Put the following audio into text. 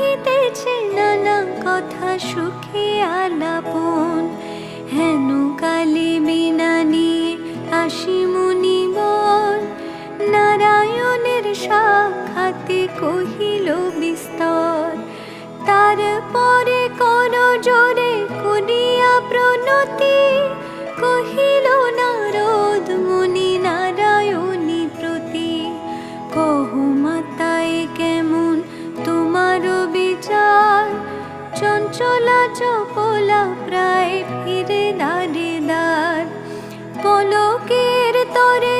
কহিতেছে নানা কথা সুখে আলাপন হেন কালি বিনা নিয়ে আসি মুনিবন নারায়ণের সাক্ষাতে কহিল বিস্তর। তারপরে কর জোরে কুনিয়া প্রণতি কহিল না চলা চপলা প্রায় ফিরে দাঁড়ে দাঁড় পলকের তরে